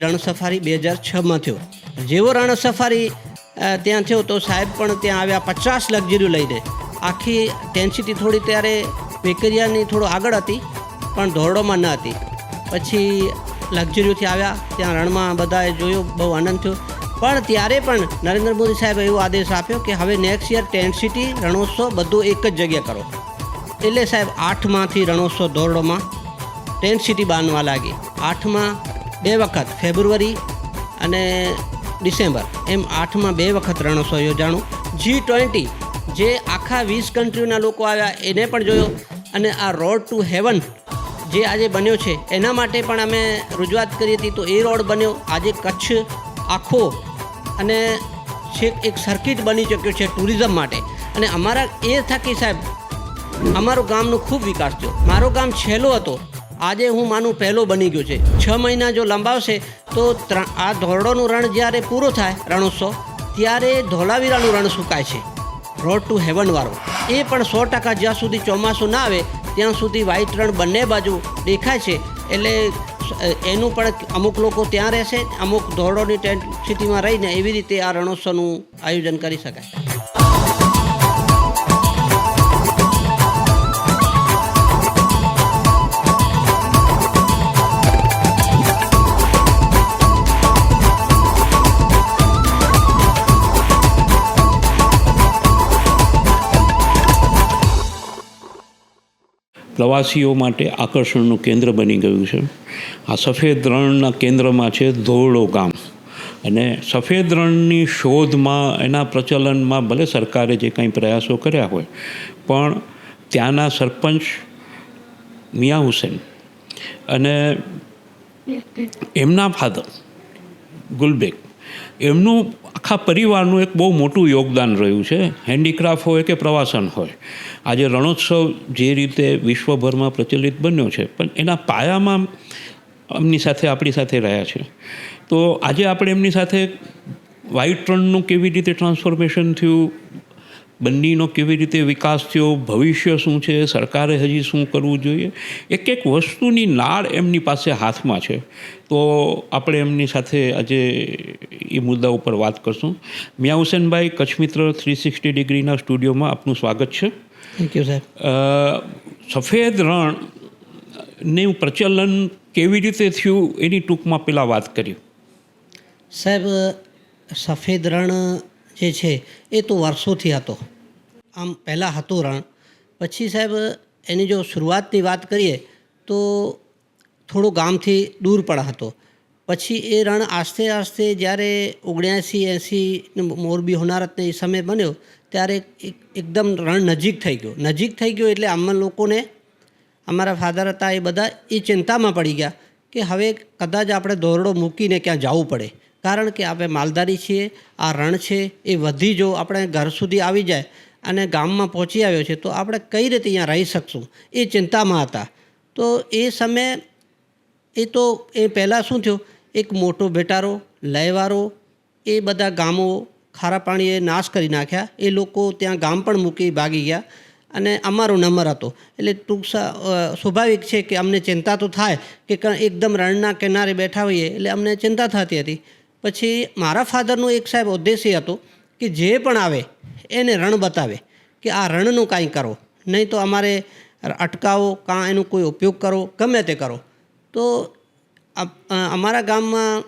રણ safari બે હજાર છમાં થયો. જેવો રણ સફારી ત્યાં થયો તો સાહેબ પણ ત્યાં આવ્યા પચાસ લક્ઝરીઓ લઈને. આખી ટેન્સિટી થોડી ત્યારે વેકરિયાની થોડો આગળ હતી, પણ ધોરડોમાં ન હતી. પછી લક્ઝરીઓથી આવ્યા, ત્યાં રણમાં બધાએ જોયું, બહુ આનંદ થયો. પણ ત્યારે પણ નરેન્દ્ર મોદી સાહેબે એવો આદેશ આપ્યો કે હવે નેક્સ્ટ યર ટેન્સિટી, રણોત્સવ બધું એક જ જગ્યાએ કરો. એટલે સાહેબ આઠમાંથી રણોત્સવ ધોરડોમાં ટેન્ટ સિટી બાંધવા લાગી. આઠમાં બે વખત ફેબ્રુઆરી અને ડિસેમ્બર. એમ આઠમાં બે વખત રણોત્સવ યોજાણું. જી ટ્વેન્ટી જે આખા વીસ કન્ટ્રીના લોકો આવ્યા, એને પણ જોયો. અને આ રોડ ટુ હેવન જે આજે બન્યો છે, એના માટે પણ અમે રજૂઆત કરી હતી. તો એ રોડ બન્યો. આજે કચ્છ આખો અને છેક એક સર્કિટ બની ચૂક્યો છે ટુરિઝમ માટે. અને અમારા એ થકી સાહેબ, અમારું ગામનો ખૂબ વિકાસ થયો. મારો ગામ છેલ્લો હતો. આજે હું માનું પહેલો બની ગયો છે. છ મહિના જો લંબાવશે, તો આ ધોરડોનું રણ જ્યારે પૂરો થાય, રણોત્સવ, ત્યારે ધોળાવીરાનું રણ સુકાય છે. રોડ ટુ હેવનવાળો એ પણ સો ટકા જ્યાં સુધી ચોમાસું ના આવે, ત્યાં સુધી વ્હાઈટ રણ બંને બાજુ દેખાય છે. એટલે એનું પણ અમુક લોકો ત્યાં રહેશે, અમુક ધોરડોની ટેન્ટ સિટીમાં રહીને એવી રીતે આ રણોત્સવનું આયોજન કરી શકાય. પ્રવાસીઓ માટે આકર્ષણનું કેન્દ્ર બની ગયું છે. આ સફેદ રણના કેન્દ્રમાં છે ધોરડો ગામ. અને સફેદ રણની શોધમાં, એના પ્રચલનમાં ભલે સરકારે જે કંઈ પ્રયાસો કર્યા હોય, પણ ત્યાંના સરપંચ મિયા હુસેન અને એમના ફાધર ગુલબેગ, એમનું આખા પરિવારનું એક બહુ મોટું યોગદાન રહ્યું છે. હેન્ડીક્રાફ્ટ હોય કે પ્રવાસન હોય. આજે રણોત્સવ જે રીતે વિશ્વભરમાં પ્રચલિત બન્યો છે, પણ એના પાયામાં એમની સાથે આપણી સાથે રહ્યા છે. તો આજે આપણે એમની સાથે વ્હાઇટ રણનું કેવી રીતે ટ્રાન્સફોર્મેશન થયું? બંનેનો કેવી રીતે વિકાસ થયો? ભવિષ્ય શું છે? સરકારે હજી શું કરવું જોઈએ? એક એક વસ્તુની નાળ એમની પાસે હાથમાં છે. તો આપણે એમની સાથે આજે એ મુદ્દા ઉપર વાત કરશું. મિયા હુસેનભાઈ કચ્છ મિત્ર થ્રી સિક્સટી ડિગ્રીના સ્ટુડિયોમાં આપનું સ્વાગત છે. થેન્ક યુ સાહેબ સફેદ રણનું પ્રચલન કેવી રીતે થયું એની ટૂંકમાં પહેલાં વાત કરી સાહેબ સફેદ રણ જે છે એ તો વર્ષોથી હતો. આમ પહેલાં હતું રણ. પછી સાહેબ એની જો શરૂઆતની વાત કરીએ તો થોડો ગામથી દૂર પણ હતો. પછી એ રણ આસ્તે આસ્તે જ્યારે ઓગણ્યાસી, એંસી મોરબી હોનારતને એ સમય બન્યો, ત્યારે એકદમ રણ નજીક થઈ ગયો. નજીક થઈ ગયો એટલે આમાં લોકોને, અમારા ફાધર હતા એ બધા એ ચિંતામાં પડી ગયા કે હવે કદાચ આપણે દોરડો મૂકીને ક્યાં જવું પડે. કારણ કે આપણે માલધારી છીએ, આ રણ છે, એ વધી જો આપણે ઘર સુધી આવી જાય અને ગામમાં પહોંચી આવ્યો છે, તો આપણે કઈ રીતે અહીંયા રહી શકશું? એ ચિંતામાં હતા. તો એ સમયે એ તો એ પહેલાં શું થયું? એક મોટો બેટારો, લયવારો, એ બધા ગામો ખારા પાણીએ નાશ કરી નાખ્યા. એ લોકો ત્યાં ગામ પણ મૂકી ભાગી ગયા અને અમારો નંબર હતો. એટલે ટૂંક સ્વાભાવિક છે કે અમને ચિંતા તો થાય કે, એકદમ રણના કિનારે બેઠા હોઈએ એટલે અમને ચિંતા થતી હતી. પછી મારા ફાધરનો એક સાહેબ ઉદ્દેશ્ય હતો કે જે પણ આવે એને રણ બતાવે કે આ રણનું કાંઈ કરો. નહીં તો અમારે અટકાવો, કાં એનો કોઈ ઉપયોગ કરો, ગમે તે કરો. તો અમારા ગામમાં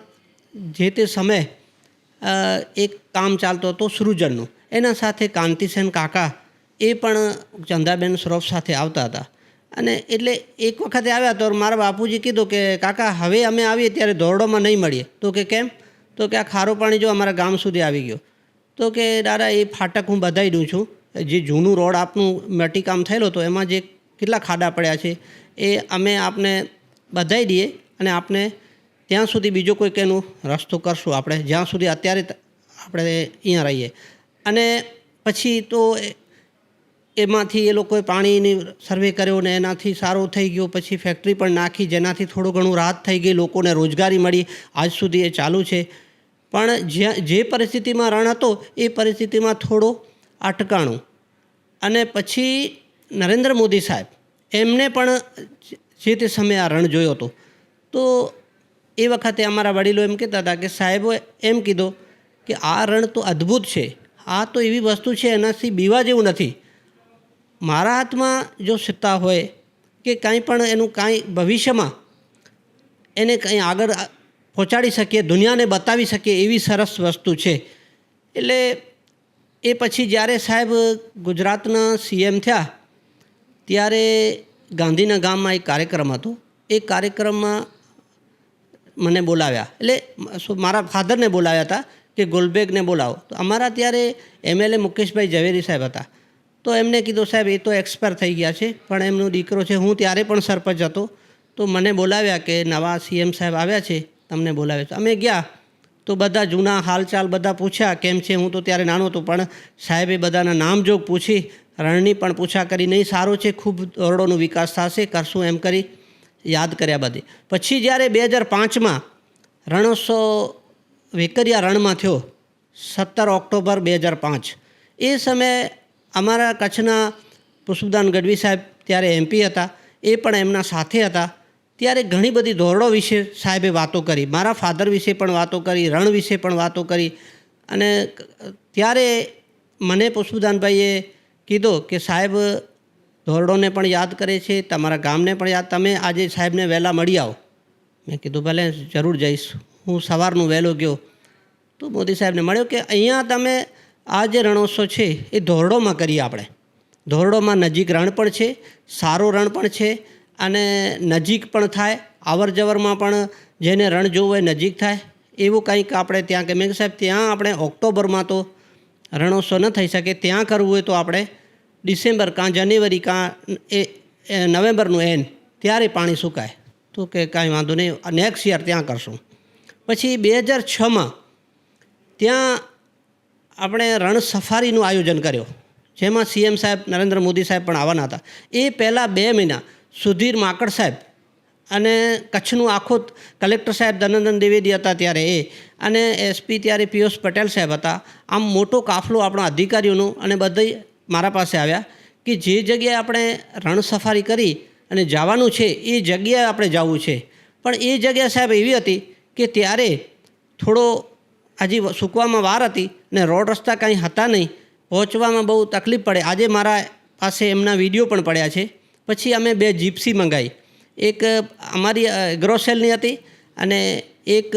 જે તે સમયે એક કામ ચાલતો હતો સૃજનનું. એના સાથે કાંતિસેન કાકા એ પણ ચંદાબેન શ્રોફ સાથે આવતા હતા. અને એટલે એક વખતે આવ્યા તો મારા બાપુજી કીધું કે, કાકા, હવે અમે આવીએ ત્યારે ધોરડોમાં નહીં મળીએ. તો કે, કેમ? તો કે, આ ખારું પાણી જો અમારા ગામ સુધી આવી ગયો. તો કે, દાદા, એ ફાટક હું બધાઈ દઉં છું. જે જૂનું રોડ આપનું માટીકામ થયેલું હતું, એમાં જે કેટલા ખાડા પડ્યા છે, એ અમે આપને બધાઈ દઈએ. અને આપણે ત્યાં સુધી બીજો કોઈક એનું રસ્તો કરશું આપણે. જ્યાં સુધી અત્યારે આપણે અહીંયા રહીએ. અને પછી તો એમાંથી એ લોકોએ પાણીની સર્વે કર્યો ને એનાથી સારો થઈ ગયો. પછી ફેક્ટરી પણ નાખી, જેનાથી થોડું ઘણું રાહત થઈ ગઈ, લોકોને રોજગારી મળી. આજ સુધી એ ચાલુ છે. પણ જ્યાં, જે પરિસ્થિતિમાં રણ હતો, એ પરિસ્થિતિમાં થોડો અટકાણું અને પછી નરેન્દ્ર મોદી સાહેબ, એમને પણ જે તે સમયે આ રણ જોયો હતો. તો એ વખતે અમારા વડીલો એમ કહેતા હતા કે, સાહેબો, એમ કીધું કે, આ રણ તો અદ્ભુત છે. આ તો એવી વસ્તુ છે એનાથી બીવા જેવું નથી. મારા હાથમાં જો સત્તા હોય કે કાંઈ પણ એનું કાંઈ ભવિષ્યમાં એને કંઈ આગળ પહોંચાડી શકીએ, દુનિયાને બતાવી શકીએ એવી સરસ વસ્તુ છે. એટલે એ પછી જ્યારે સાહેબ ગુજરાતના સીએમ થયા, ત્યારે ગાંધીના ગામમાં એક કાર્યક્રમ હતો. એ કાર્યક્રમમાં મને બોલાવ્યા. એટલે મારા ફાધરને બોલાવ્યા હતા કે ગુલબેગને બોલાવો. તો અમારા ત્યારે એમએલએ મુકેશભાઈ ઝવેરી સાહેબ હતા. તો એમને કીધું, સાહેબ, એ તો એક્સપાયર થઈ ગયા છે, પણ એમનો દીકરો છે, હું ત્યારે પણ સરપંચ હતો. તો મને બોલાવ્યા કે નવા સીએમ સાહેબ આવ્યા છે, તમને બોલાવ્યા છે. અમે ગયા. તો બધા જૂના હાલચાલ બધા પૂછ્યા, કેમ છે? હું તો ત્યારે નાનો હતો, પણ સાહેબે બધાના નામજોગ પૂછી, રણની પણ પૂછા કરી, નહીં, સારો છે, ખૂબ ઓરડોનો વિકાસ થશે, કરશું એમ કરી. યાદ કર્યા બધી પછી જ્યારે બે હજાર પાંચમાં રણોત્સવ વેકરિયા રણમાં થયો, સત્તર ઓક્ટોબર બે હજાર પાંચ. એ સમયે અમારા કચ્છના પુષ્પદાન ગઢવી સાહેબ ત્યારે એમપી હતા, એ પણ એમના સાથે હતા. ત્યારે ઘણી બધી ધોરણો વિશે સાહેબે વાતો કરી, મારા ફાધર વિશે પણ વાતો કરી, રણ વિશે પણ વાતો કરી. અને ત્યારે મને પુષ્પદાનભાઈએ કીધું કે સાહેબ ધોરણોને પણ યાદ કરે છે, તમારા ગામને પણ યાદ, તમે આજે સાહેબને વહેલા મળી આવો. મેં કીધું, ભલે, જરૂર જઈશ. હું સવારનું વહેલો ગયો. તો મોદી સાહેબને મળ્યો કે, અહીંયા તમે આ જે રણોત્સવ છે, એ ધોરડોમાં કરીએ આપણે. ધોરડોમાં નજીક રણ પણ છે, સારો રણ પણ છે, અને નજીક પણ થાય. અવર જવરમાં પણ જેને રણ જોવું હોય નજીક થાય. એવું કંઈક આપણે ત્યાં કે મેં સાહેબ, ત્યાં આપણે ઓક્ટોબરમાં તો રણોત્સવ ન થઈ શકે. ત્યાં કરવું હોય તો આપણે ડિસેમ્બર કાં જાન્યુઆરી કાં એ નવેમ્બરનું એન, ત્યારે પાણી સુકાય. તો કે કાંઈ વાંધો નહીં નેક્સ્ટ યર ત્યાં કરશું. પછી બે હજાર છમાં ત્યાં આપણે રણ સફારીનું આયોજન કર્યો. જેમાં સીએમ સાહેબ નરેન્દ્ર મોદી સાહેબ પણ આવવાના હતા. એ પહેલાં બે મહિના સુધીર માકડ સાહેબ અને કચ્છનું આખું કલેક્ટર સાહેબ ધનંદન દ્વિવેદી હતા ત્યારે એ અને એસપી ત્યારે પિયુષ પટેલ સાહેબ હતા. આમ મોટો કાફલો આપણા અધિકારીઓનો અને બધા મારા પાસે આવ્યા કે જે જગ્યાએ આપણે રણ સફારી કરી અને જવાનું છે, એ જગ્યાએ આપણે જવું છે. પણ એ જગ્યા સાહેબ એવી હતી કે ત્યારે થોડો હજી સૂકવામાં વાર હતી ને રોડ રસ્તા કાંઈ હતા નહીં. પહોંચવામાં બહુ તકલીફ પડે. આજે મારા પાસે એમના વીડિયો પણ પડ્યા છે. પછી અમે બે જીપ્સી મંગાવી એક અમારી એગ્રોસેલની હતી અને એક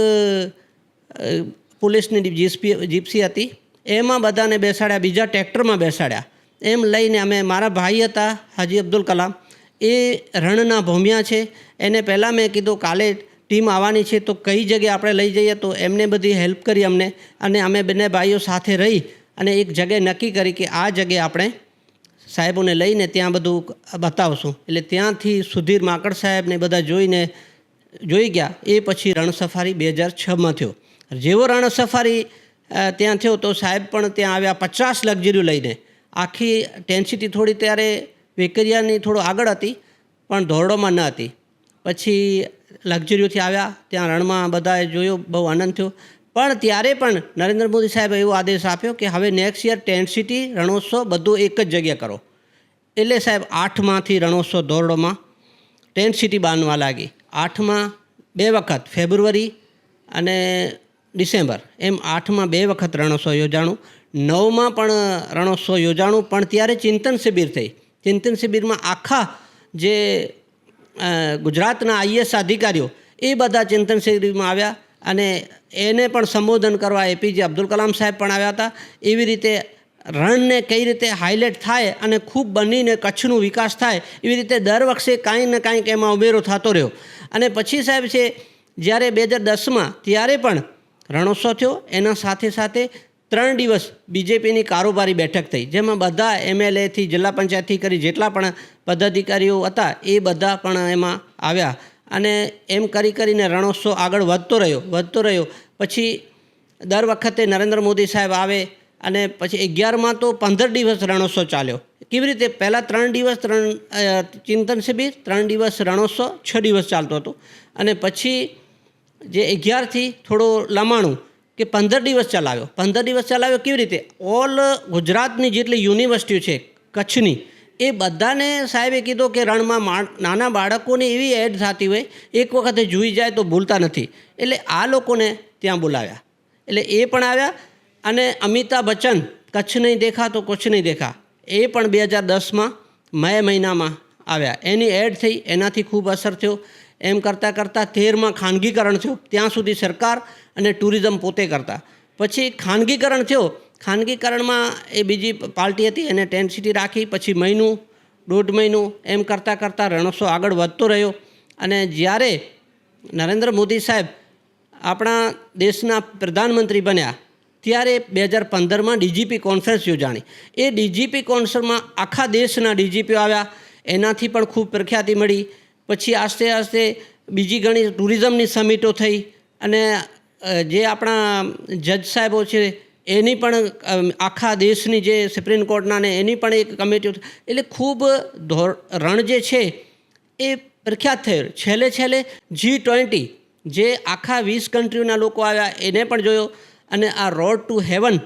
પોલીસની જીપ્સી જીપ્સી હતી. એમાં બધાને બેસાડ્યા, બીજા ટ્રેક્ટરમાં બેસાડ્યા. એમ લઈને અમે મારા ભાઈ હતા, હાજી અબ્દુલ કલામ. એ રણના ભોમિયા છે. એને પહેલાં મેં કીધું, કાલે ટીમ આવવાની છે, તો કઈ જગ્યાએ આપણે લઈ જઈએ? તો એમને બધી હેલ્પ કરી અમને. અને અમે બંને ભાઈઓ સાથે રહી અને એક જગ્યાએ નક્કી કરી કે આ જગ્યાએ આપણે સાહેબોને લઈને ત્યાં બધું બતાવશું. એટલે ત્યાંથી સુધીર માકડ સાહેબને બધા જોઈને જોઈ ગયા. એ પછી રણ સફારી બે હજાર છમાં થયો. જેવો રણ સફારી ત્યાં થયો તો સાહેબ પણ ત્યાં આવ્યા પચાસ લક્ઝરીઓ લઈને. આખી ટેન્સિટી થોડી ત્યારે વેકરિયાની થોડું આગળ હતી, પણ ધોરડોમાં ન હતી. પછી લક્ઝરીઓથી આવ્યા, ત્યાં રણમાં બધાએ જોયું, બહુ આનંદ થયો. પણ ત્યારે પણ નરેન્દ્ર મોદી સાહેબે એવો આદેશ આપ્યો કે હવે નેક્સ્ટ યર ટેન્સિટી રણોત્સવ બધું એક જ જગ્યાએ કરો. એટલે સાહેબ, આઠમાંથી રણોત્સવ ધોરડોમાં ટેન્ટ સિટી બાંધવા લાગી. આઠમાં બે વખત, ફેબ્રુઆરી અને ડિસેમ્બર. એમ આઠમાં બે વખત રણોત્સવ યોજાણું. નવમાં પણ રણોત્સવ યોજાણું, પણ ત્યારે ચિંતન શિબિર થઈ. ચિંતન શિબિરમાં આખા જે ગુજરાતના આઈએસ અધિકારીઓ, એ બધા ચિંતન શિબિરમાં આવ્યા અને એને પણ સંબોધન કરવા એપીજે અબ્દુલ કલામ સાહેબ પણ આવ્યા હતા. એવી રીતે રણને કઈ રીતે હાઇલાઇટ થાય અને ખૂબ બનીને કચ્છનું વિકાસ થાય, એવી રીતે દર વખતે કાંઈ ને કાંઈક એમાં ઉમેરો થતો રહ્યો. અને પછી સાહેબ છે, જ્યારે બે હજાર દસમાં, ત્યારે પણ રણોત્સવ થયો. એના સાથે સાથે ત્રણ દિવસ બીજેપીની કારોબારી બેઠક થઈ, જેમાં બધા એમએલએથી, જિલ્લા પંચાયતથી કરી જેટલા પણ પદાધિકારીઓ હતા, એ બધા પણ એમાં આવ્યા. અને એમ કરી કરીને રણોત્સવ આગળ વધતો રહ્યો વધતો રહ્યો. પછી દર વખતે નરેન્દ્ર મોદી સાહેબ આવે અને પછી અગિયારમાં તો પંદર દિવસ રણોત્સવ ચાલ્યો. કેવી રીતે? પહેલાં ત્રણ દિવસ ત્રણ ચિંતન શિબિર, ત્રણ દિવસ રણોત્સવ, છ દિવસ ચાલતો હતો. અને પછી જે અગિયારથી થોડો લમાણું કે પંદર દિવસ ચલાવ્યો. પંદર દિવસ ચલાવ્યો કેવી રીતે? ઓલ ગુજરાતની જેટલી યુનિવર્સિટીઓ છે, કચ્છની, એ બધાને સાહેબે કીધું કે રણમાં નાના બાળકોની એવી એડ થતી હોય, એક વખતે જોઈ જાય તો ભૂલતા નથી. એટલે આ લોકોને ત્યાં બોલાવ્યા. એટલે એ પણ આવ્યા અને અમિતાભ બચ્ચન, કચ્છ નહીં દેખા તો કચ્છ નહીં દેખા. એ પણ બે હજાર દસમાં મે મહિનામાં આવ્યા. એની એડ થઈ, એનાથી ખૂબ અસર થયો. એમ કરતાં કરતાં તેરમાં ખાનગીકરણ થયું. ત્યાં સુધી સરકાર અને ટુરિઝમ પોતે કરતા. પછી ખાનગીકરણ થયો. ખાનગીકરણમાં એ બીજી પાર્ટી હતી, એને ટેન્ટ સિટી રાખી, પછી મહિનું, દોઢ મહિનું એમ કરતાં કરતાં રણોત્સવ આગળ વધતો રહ્યો. અને જ્યારે નરેન્દ્ર મોદી સાહેબ આપણા દેશના પ્રધાનમંત્રી બન્યા, ત્યારે બે હજાર પંદરમાં ડીજીપી કોન્ફરન્સ યોજાણી. એ ડીજીપી કોન્ફરન્સમાં આખા દેશના ડીજીપીઓ આવ્યા. એનાથી પણ ખૂબ પ્રખ્યાતિ મળી. પછી આસ્તે આસ્તે બીજી ઘણી ટુરિઝમની સમિટો થઈ અને જે આપણા જજ સાહેબો છે, એની પણ આખા દેશની જે સુપ્રીમ કોર્ટના ને એની પણ એક કમિટી એટલે ખૂબ રણ જે છે, એ પ્રખ્યાત થયેલ. છેલ્લે છેલ્લે જી ટ્વેન્ટી જે આખા વીસ કન્ટ્રીઓના લોકો આવ્યા, એને પણ જોયો. અને આ રોડ ટુ હેવન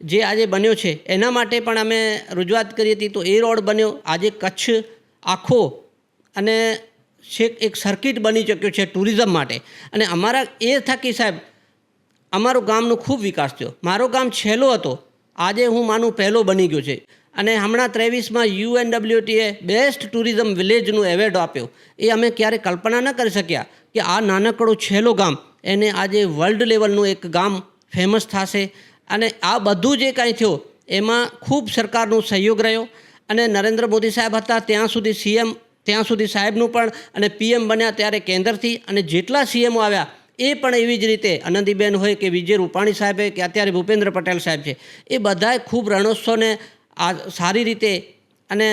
જે આજે બન્યો છે, એના માટે પણ અમે રજૂઆત કરી હતી. તો એ રોડ બન્યો. આજે કચ્છ આખો અને છેક એક સર્કિટ બની ચૂક્યો છે ટુરિઝમ માટે. અને અમારા એ થકી સાહેબ અમારું ગામનો ખૂબ વિકાસ થયો. મારો ગામ છેલ્લો હતો. આજે હું માનું પહેલો બની ગયો છે. અને હમણાં ત્રેવીસમાં યુએનડબ્લ્યુટીએ બેસ્ટ ટુરિઝમ વિલેજનું એવોર્ડ આપ્યો. એ અમે ક્યારે કલ્પના ન કરી શક્યા કે આ નાનકડું છેલ્લો ગામ એને આજે વર્લ્ડ લેવલનું એક ગામ ફેમસ થશે. અને આ બધું જે કાંઈ થયું, એમાં ખૂબ સરકારનો સહયોગ રહ્યો. અને નરેન્દ્ર મોદી સાહેબ હતા ત્યાં સુધી સીએમ, ત્યાં સુધી સાહેબનું પણ અને પીએમ બન્યા ત્યારે કેન્દ્રથી. અને જેટલા સીએમઓ આવ્યા એ પણ એવી જ રીતે આનંદીબેન હોય કે વિજય રૂપાણી સાહેબે કે અત્યારે ભૂપેન્દ્ર પટેલ સાહેબ છે, એ બધાએ ખૂબ રણોત્સવને આ સારી રીતે અને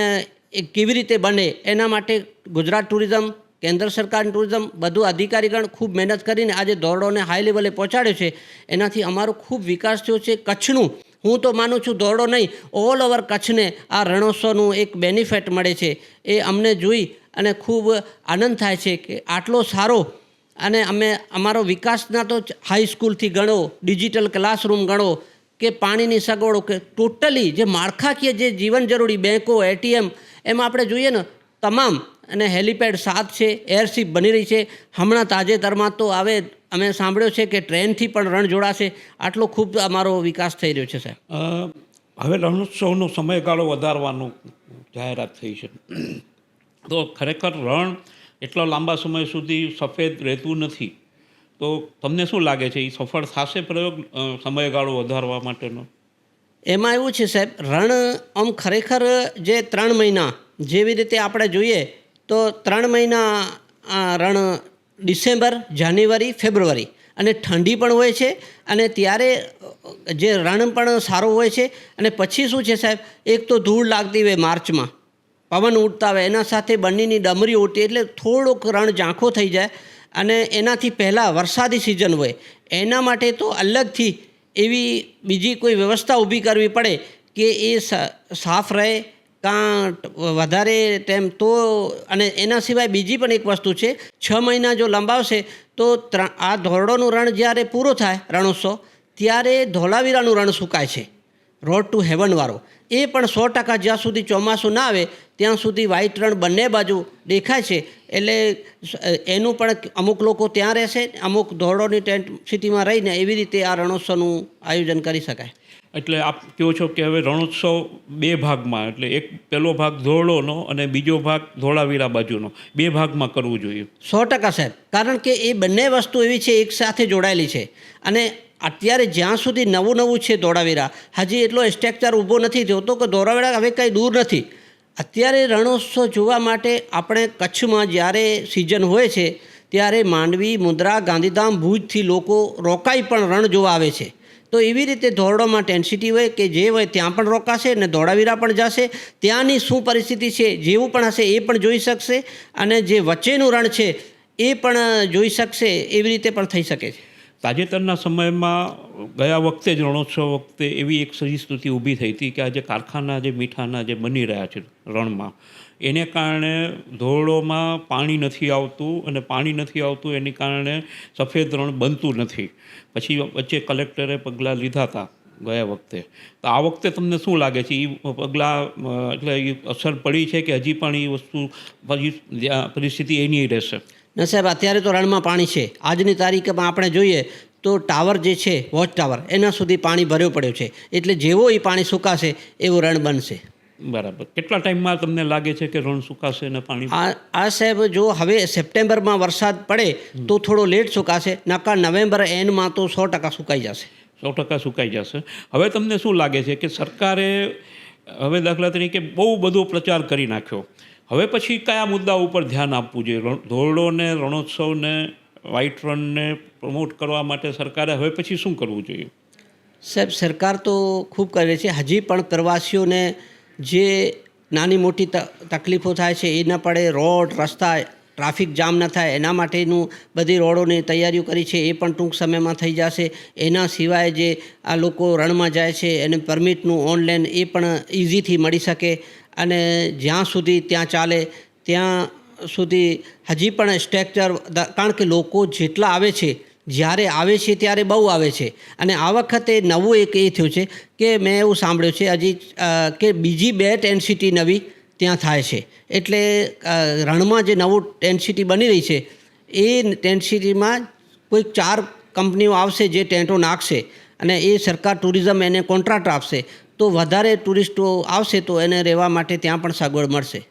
એ કેવી રીતે બને એના માટે ગુજરાત ટુરિઝમ, કેન્દ્ર સરકાર ટુરિઝમ બધું અધિકારીગણ ખૂબ મહેનત કરીને આજે દોરડોને હાઈ લેવલે પહોંચાડ્યો છે. એનાથી અમારો ખૂબ વિકાસ થયો છે. કચ્છનું, હું તો માનું છું દોરડો નહીં, ઓલ ઓવર કચ્છને આ રણોત્સવનું એક બેનિફિટ મળે છે. એ અમને જોઈ અને ખૂબ આનંદ થાય છે કે આટલો સારો અને અમે અમારો વિકાસના તો હાઈસ્કૂલથી ગણો ડિજિટલ ક્લાસરૂમ ગણો, કે પાણીની સગવડો, કે ટોટલી જે માળખાકીય જે જીવન જરૂરી બેંકો એટીએમ એમાં આપણે જોઈએ ને, તમામ, અને હેલિપેડ સાત છે, એરશિપ બની રહી છે. હમણાં તાજેતરમાં તો હવે અમે સાંભળ્યો છે કે ટ્રેનથી પણ રણ જોડાશે. આટલો ખૂબ અમારો વિકાસ થઈ રહ્યો છે, સાહેબ. હવે રણોત્સવનો સમયગાળો વધારવાનું જાહેરાત થઈ છે. તો ખરેખર રણ એટલો લાંબા સમય સુધી સફેદ રહેતું નથી. તો તમને શું લાગે છે એ સફળ થશે પ્રયોગ સમયગાળો વધારવા માટેનો? એમાં એવું છે સાહેબ, રણ આમ ખરેખર જે ત્રણ મહિના જેવી રીતે આપણે જોઈએ, તો ત્રણ મહિના રણ ડિસેમ્બર, જાન્યુઆરી, ફેબ્રુઆરી અને ઠંડી પણ હોય છે અને ત્યારે જે રણ પણ સારો હોય છે અને પછી શું છે સાહેબ, એક તો ધૂળ લાગતી હોય માર્ચમાં પવન ઉડતા હોય એના સાથે બંનેની ડમરી ઉડતી એટલે થોડોક રણ ઝાંખો થઈ જાય અને એનાથી પહેલાં વરસાદી સિઝન હોય. એના માટે તો અલગથી એવી બીજી કોઈ વ્યવસ્થા ઊભી કરવી પડે કે એ સાફ રહે કાં વધારે ટાઈમ તો, અને એના સિવાય બીજી પણ એક વસ્તુ છે, છ મહિના જો લંબાવશે તો આ ધોરડોનું રણ જ્યારે પૂરો થાય રણોત્સવ, ત્યારે ધોળાવીરાનું રણ સુકાય છે રોડ ટુ હેવનવાળો એ પણ સો ટકા જ્યાં સુધી ચોમાસું ના આવે ત્યાં સુધી વાઈટ રણ બંને બાજુ દેખાય છે. એટલે એનું પણ અમુક લોકો ત્યાં રહેશે અમુક ધોરડોની ટેન્ટ સિટીમાં રહીને એવી રીતે આ રણોત્સવનું આયોજન કરી શકાય. એટલે આપ કહો છો કે હવે રણોત્સવ બે ભાગમાં એટલે એક પહેલો ભાગ ધોરડોનો અને બીજો ભાગ ધોળાવીરા બાજુનો. બે ભાગમાં કરવું જોઈએ. સો ટકા સાહેબ. કારણ કે એ બંને વસ્તુ એવી છે એક સાથે જોડાયેલી છે. અને અત્યારે જ્યાં સુધી નવું નવું છે ધોળાવીરા હજી એટલો સ્ટ્રક્ચર ઊભો નથી થયો કે ધોળાવીરા હવે કંઈ દૂર નથી. અત્યારે રણોત્સવ જોવા માટે આપણે કચ્છમાં જ્યારે સિઝન હોય છે, ત્યારે માંડવી મુદ્રા ગાંધીધામ, ભુજથી લોકો રોકાઈ પણ રણ જોવા આવે છે. તો એવી રીતે ધોરડોમાં ટેન્સિટી હોય કે જે હોય ત્યાં પણ રોકાશે અને ધોળાવીરા પણ જશે. ત્યાંની શું પરિસ્થિતિ છે, જેવું પણ હશે એ પણ જોઈ શકશે અને જે વચ્ચેનું રણ છે એ પણ જોઈ શકશે એવી રીતે પણ થઈ શકે છે. તાજેતરના સમયમાં ગયા વખતે જ રણોત્સવ વખતે એવી એક પરિસ્થિતિ ઊભી થઈ હતી કે આજે કારખાના, જે મીઠાના જે બની રહ્યા છે રણમાં, એને કારણે ધોરડોમાં પાણી નથી આવતું અને પાણી નથી આવતું એની કારણે સફેદ રણ બનતું નથી. પછી વચ્ચે કલેક્ટરે પગલાં લીધા હતા ગયા વખતે. તો આ વખતે તમને શું લાગે છે? એ પગલાં એટલે એ અસર પડી છે કે હજી પણ એ વસ્તુ પરિસ્થિતિ એની રહેશે? ના સાહેબ અત્યારે તો રણમાં પાણી છે. આજની તારીખમાં આપણે જોઈએ તો ટાવર જે છે વોચ ટાવર એના સુધી પાણી ભર્યો પડ્યો છે. એટલે જેવો એ પાણી સુકાશે એવો રણ બનશે. બરાબર. કેટલા ટાઈમમાં તમને લાગે છે કે રણ સુકાશે ને પાણી? આ આ સાહેબ જો હવે સપ્ટેમ્બરમાં વરસાદ પડે તો થોડો લેટ સુકાશે નકા નવેમ્બર એન્ડમાં તો સો ટકા સુકાઈ જશે. સો ટકા સુકાઈ જશે. હવે તમને શું લાગે છે કે સરકારે હવે દાખલા તરીકે બહુ બધો પ્રચાર કરી નાખ્યો. હવે પછી કયા મુદ્દા ઉપર ધ્યાન આપવું જોઈએ? ધોરડોને, રણોત્સવને વ્હાઇટ રનને પ્રમોટ કરવા માટે સરકારે હવે પછી શું કરવું જોઈએ? સાહેબ, સરકાર તો ખૂબ કરે છે. હજી પણ પ્રવાસીઓને જે નાની મોટી તકલીફો થાય છે એ ન પડે રોડ, રસ્તા, ટ્રાફિક જામ ન થાય, એના માટેનું બધી રોડોની તૈયારીઓ કરી છે, એ પણ ટૂંક સમયમાં થઈ જશે. એના સિવાય જે આ લોકો રણમાં જાય છે, એને પરમિટનું ઓનલાઈન એ પણ ઇઝીથી મળી શકે. અને જ્યાં સુધી ત્યાં ચાલે, ત્યાં સુધી હજી પણ સ્ટ્રક્ચર કારણ કે લોકો જેટલા આવે છે, જ્યારે આવે છે ત્યારે બહુ આવે છે. અને આ વખતે નવું એક એ થયું છે કે મેં એવું સાંભળ્યું છે, હજી કે બીજી બે ટેન્સિટી નવી ત્યાં થાય છે. એટલે રણમાં જે નવું ટેન્સિટી બની રહી છે, એ ટેન્સિટીમાં કોઈક ચાર કંપનીઓ આવશે જે ટેન્ટો નાખશે અને એ સરકાર ટુરિઝમ એને કોન્ટ્રાક્ટ આપશે. તો વધારે ટુરિસ્ટો આવશે તો એને રહેવા માટે ત્યાં પણ સગવડ મળશે.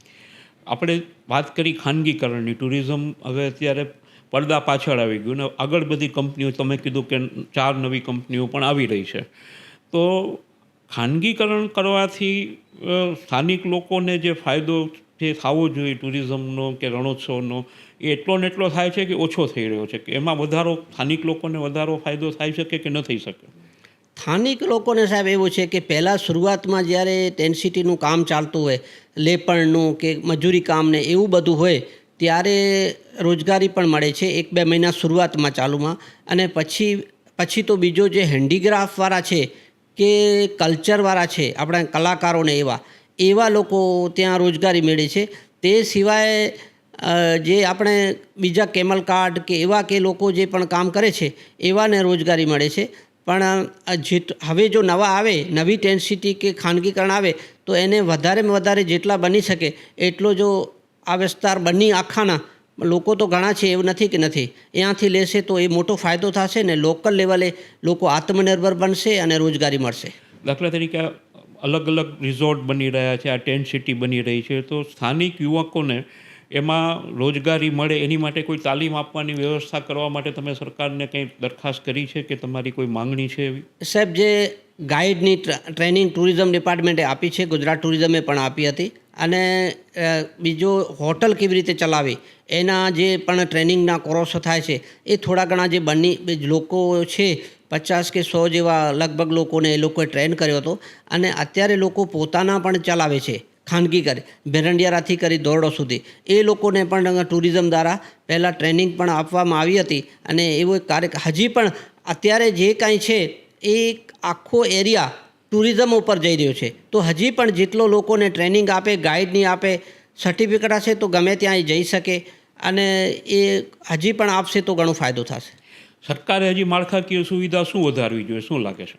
આપણે વાત કરી ખાનગીકરણની, ટુરિઝમ હવે અત્યારે પડદા પાછળ આવી ગયું ને આગળ બધી કંપનીઓ, તમે કીધું કે ચાર નવી કંપનીઓ પણ આવી રહી છે. તો ખાનગીકરણ કરવાથી સ્થાનિક લોકોને જે ફાયદો જે થવો જોઈએ ટુરિઝમનો કે રણોત્સવનો, એ એટલો ને એટલો થાય છે કે ઓછો થઈ રહ્યો છે. કે એમાં વધારો, સ્થાનિક લોકોને વધારો ફાયદો થઈ શકે કે ન થઈ શકે? સ્થાનિક લોકોને સાહેબ એવું છે કે પહેલાં શરૂઆતમાં જ્યારે ટેન્સિટીનું કામ ચાલતું હોય, લેપણનું કે મજૂરી કામને એવું બધું હોય, ત્યારે રોજગારી પણ મળે છે એક બે મહિના શરૂઆતમાં ચાલુમાં. અને પછી પછી તો બીજો જે હેન્ડીક્રાફ્ટવાળા છે કે કલ્ચરવાળા છે, આપણા કલાકારોને એવા એવા લોકો ત્યાં રોજગારી મેળે છે. તે સિવાય જે આપણે બીજા કેમલ કાર્ડ કે એવા કે લોકો જે પણ કામ કરે છે, એવાને રોજગારી મળે છે. પણ જે હવે જો નવા આવે, નવી ટેન્સિટી કે ખાનગીકરણ આવે, તો એને વધારેમાં વધારે જેટલા બની શકે, એટલો જો આ વિસ્તાર બની આખાના, લોકો તો ઘણા છે, એવું નથી કે નથી. ત્યાંથી લેશે તો એ મોટો ફાયદો થશે ને લોકલ લેવલે લોકો આત્મનિર્ભર બનશે અને રોજગારી મળશે. દાખલા તરીકે અલગ અલગ રિઝોર્ટ બની રહ્યા છે, આ ટેન્ટ સિટી બની રહી છે, તો સ્થાનિક યુવકોને એમાં રોજગારી મળે એની માટે કોઈ તાલીમ આપવાની વ્યવસ્થા કરવા માટે તમે સરકારને કંઈ દરખાસ્ત કરી છે કે તમારી કોઈ માંગણી છે એવી? સાહેબ, જે ગાઈડની ટ્રેનિંગ ટુરિઝમ ડિપાર્ટમેન્ટે આપી છે, ગુજરાત ટુરિઝમે પણ આપી હતી. અને બીજો હોટલ કેવી રીતે ચલાવી, એના જે પણ ટ્રેનિંગના કોર્સો થાય છે, એ થોડા ઘણા જે બની લોકો છે, પચાસ કે સો જેવા લગભગ લોકોને એ લોકોએ ટ્રેન કર્યો હતો. અને અત્યારે લોકો પોતાના પણ ચલાવે છે. ખાનગી કરી ભેરંડિયારાથી કરી દોરડો સુધી. એ લોકોને પણ ટુરિઝમ દ્વારા પહેલાં ટ્રેનિંગ પણ આપવામાં આવી હતી અને એવો એક કાર્ય હજી પણ અત્યારે જે કાંઈ છે એ આખો એરિયા ટુરિઝમ ઉપર જઈ રહ્યો છે. તો હજી પણ જેટલો લોકોને ટ્રેનિંગ આપે ગાઈડની આપે સર્ટિફિકેટ હશે તો ગમે ત્યાં જઈ શકે અને એ હજી પણ આપશે તો ઘણો ફાયદો થશે. સરકારે હજી માળખાકીય સુવિધા શું વધારવી જોઈએ? શું લાગે છે?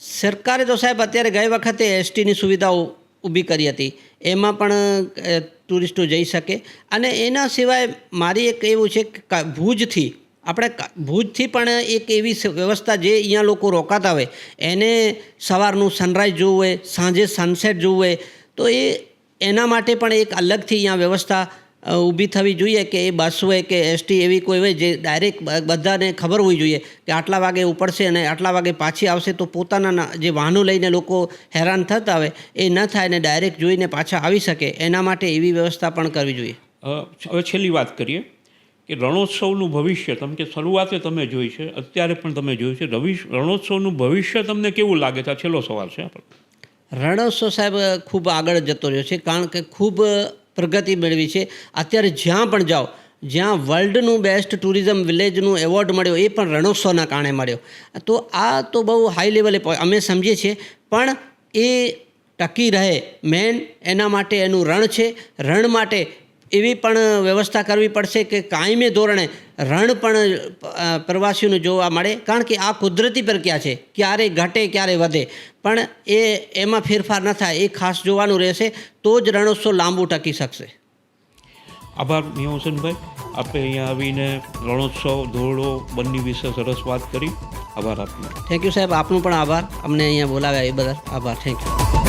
સરકારે તો સાહેબ અત્યારે ગઈ વખતે એસટીની સુવિધાઓ ઊભી કરી હતી. એમાં પણ ટુરિસ્ટો જઈ શકે. અને એના સિવાય મારી એક એવું છે કે ભુજથી, આપણે ભુજથી પણ એક એવી વ્યવસ્થા જે અહીંયા લોકો રોકાતા હોય, એને સવારનું સનરાઈઝ જોવું હોય, સાંજે સનસેટ જોવું હોય, તો એ એના માટે પણ એક અલગથી અહીંયા વ્યવસ્થા ઊભી થવી જોઈએ કે એ બસ હોય કે એસટી એવી કોઈ હોય જે ડાયરેક્ટ બધાને ખબર હોવી જોઈએ કે આટલા વાગે ઉપડશે અને આટલા વાગે પાછી આવશે તો પોતાના જે વાહનો લઈને લોકો હેરાન થતા હોય એ ન થાય ને ડાયરેક્ટ જોઈને પાછા આવી શકે. એના માટે એવી વ્યવસ્થા પણ કરવી જોઈએ. હવે છેલ્લી વાત કરીએ કે રણોત્સવનું ભવિષ્ય તમે કે શરૂઆતે તમે જોઈ છે અત્યારે પણ તમે જોયું છે. રવિ રણોત્સવનું ભવિષ્ય તમને કેવું લાગે છે? આ છેલ્લો સવાલ છે આપણો રણોત્સવ સાહેબ ખૂબ આગળ જતો રહ્યો છે કારણ કે ખૂબ પ્રગતિ મેળવી છે. અત્યારે જ્યાં પણ જાઓ, જ્યાં વર્લ્ડનું બેસ્ટ ટુરિઝમ વિલેજનું એવોર્ડ મળ્યો, એ પણ રણોત્સવના કારણે મળ્યો. તો આ તો બહુ હાઈ લેવલે અમે સમજીએ છીએ. પણ એ ટકી રહે. મેન એના માટે એનું રણ છે. રણ માટે એવી પણ વ્યવસ્થા કરવી પડશે કે કાયમી ધોરણે રણ પણ પ્રવાસીઓને જોવા મળે. કારણ કે આ કુદરતી પ્રક્રિયા છે. ક્યારે ઘટે ક્યારે વધે. પણ એ એમાં ફેરફાર ન થાય. એ ખાસ જોવાનું રહેશે તો જ રણોત્સવ લાંબુ ટકી શકશે. આભાર મિયાવસનભાઈ આપણે અહીંયા આવીને રણોત્સવ ધોળો બંને વિશે સરસ વાત કરી. આભાર આપનો. થેન્ક યુ સાહેબ. આપનો પણ આભાર. અમને અહીંયા બોલાવ્યા એ બદલ. આભાર. Thank you